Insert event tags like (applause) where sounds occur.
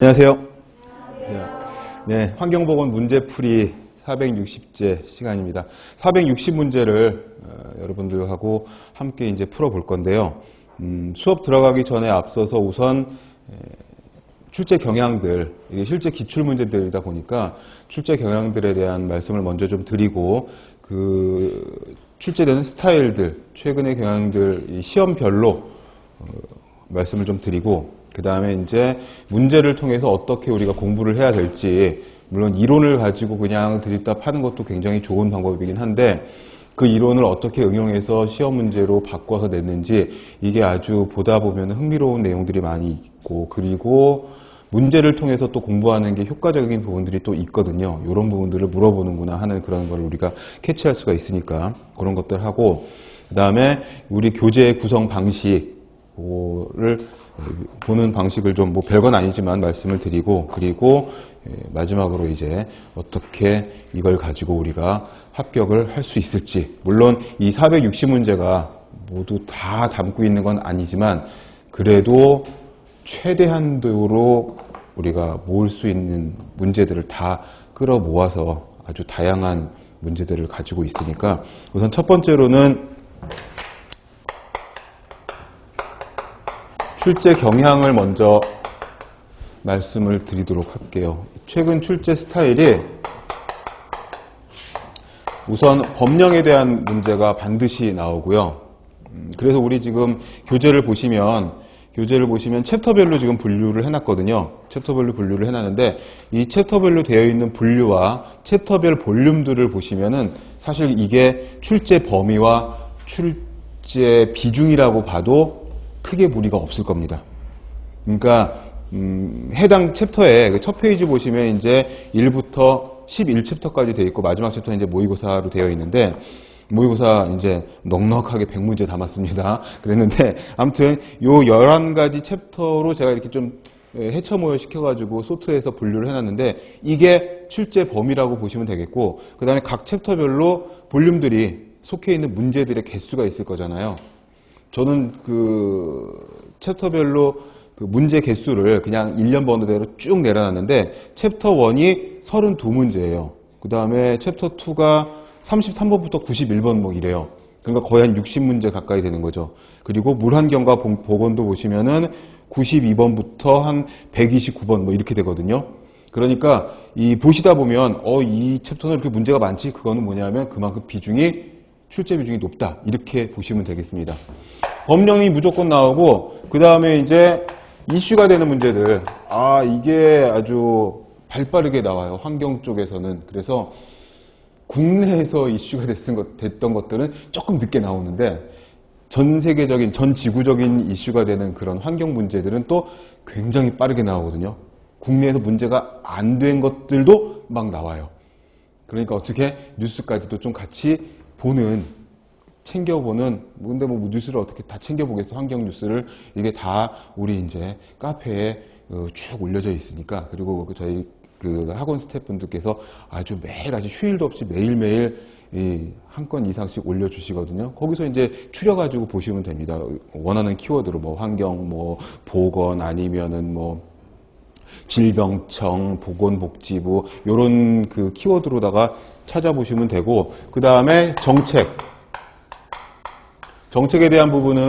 안녕하세요. 네, 환경보건 문제풀이 460제 시간입니다. 460문제를 어, 여러분들하고 함께 이제 풀어볼 건데요. 음, 수업 들어가기 전에 앞서서 우선 에, 출제 경향들, 이게 실제 기출 문제들이다 보니까 출제 경향들에 대한 말씀을 먼저 좀 드리고 그 출제되는 스타일들, 최근의 경향들 이 시험별로 어, 말씀을 좀 드리고 그 다음에 이제 문제를 통해서 어떻게 우리가 공부를 해야 될지 물론 이론을 가지고 그냥 드립다 파는 것도 굉장히 좋은 방법이긴 한데 그 이론을 어떻게 응용해서 시험 문제로 바꿔서 냈는지 이게 아주 보다 보면 흥미로운 내용들이 많이 있고 그리고 문제를 통해서 또 공부하는 게 효과적인 부분들이 또 있거든요. 이런 부분들을 물어보는구나 하는 그런 걸 우리가 캐치할 수가 있으니까 그런 것들 하고 그 다음에 우리 교재 구성 방식을 보는 방식을 좀 뭐 별건 아니지만 말씀을 드리고 그리고 예, 마지막으로 이제 어떻게 이걸 가지고 우리가 합격을 할 수 있을지. 물론 이 460문제가 모두 다 담고 있는 건 아니지만 그래도 최대한도로 우리가 모을 수 있는 문제들을 다 끌어 모아서 아주 다양한 문제들을 가지고 있으니까 우선 첫 번째로는 출제 경향을 먼저 말씀을 드리도록 할게요. 최근 출제 스타일이 우선 법령에 대한 문제가 반드시 나오고요. 음, 그래서 우리 지금 교재를 보시면 교재를 보시면 챕터별로 지금 분류를 해놨거든요. 챕터별로 분류를 해놨는데 이 챕터별로 되어 있는 분류와 챕터별 볼륨들을 보시면은 사실 이게 출제 범위와 출제 비중이라고 봐도 크게 무리가 없을 겁니다. 그러니까 음, 해당 챕터에 그첫 페이지 보시면 이제 1부터 11챕터까지 되어 있고 마지막 챕터는 이제 모의고사로 되어 있는데 모의고사 이제 넉넉하게 100문제 담았습니다. (laughs) 그랬는데 아무튼 요 11가지 챕터로 제가 이렇게 좀 해처 모여 시켜가지고 소트해서 분류를 해놨는데 이게 출제 범위라고 보시면 되겠고 그 다음에 각 챕터별로 볼륨들이 속해 있는 문제들의 개수가 있을 거잖아요. 저는 그 챕터별로 그 문제 개수를 그냥 1년 번호대로 쭉 내려놨는데 챕터 1이 32문제예요. 그 다음에 챕터 2가 33번부터 91번 뭐 이래요. 그러니까 거의 한 60문제 가까이 되는 거죠. 그리고 물환경과 보건도 보시면은 92번부터 한 129번 뭐 이렇게 되거든요. 그러니까 이 보시다 보면 어 이 챕터는 이렇게 문제가 많지 그거는 뭐냐면 그만큼 비중이 출제 비중이 높다. 이렇게 보시면 되겠습니다. 법령이 무조건 나오고 그 다음에 이제 이슈가 되는 문제들. 아 이게 아주 발빠르게 나와요. 환경 쪽에서는. 그래서 국내에서 이슈가 됐던 것들은 조금 늦게 나오는데 전 세계적인 전 지구적인 이슈가 되는 그런 환경 문제들은 또 굉장히 빠르게 나오거든요. 국내에서 문제가 안 된 것들도 막 나와요. 그러니까 어떻게 뉴스까지도 좀 같이 보는 챙겨보는 뭐 근데 뭐 뉴스를 어떻게 다 챙겨보겠어 환경 뉴스를 이게 다 우리 이제 카페에 어, 쭉 올려져 있으니까 그리고 그 저희 그 학원 스태프분들께서 아주 매일 아주 휴일도 없이 매일매일 한 건 이상씩 올려주시거든요. 거기서 이제 추려가지고 보시면 됩니다. 원하는 키워드로 뭐 환경, 뭐 보건 아니면은 뭐 질병청, 보건복지부 요런 그 키워드로다가 찾아보시면 되고 그 다음에 정책. 정책에 대한 부분은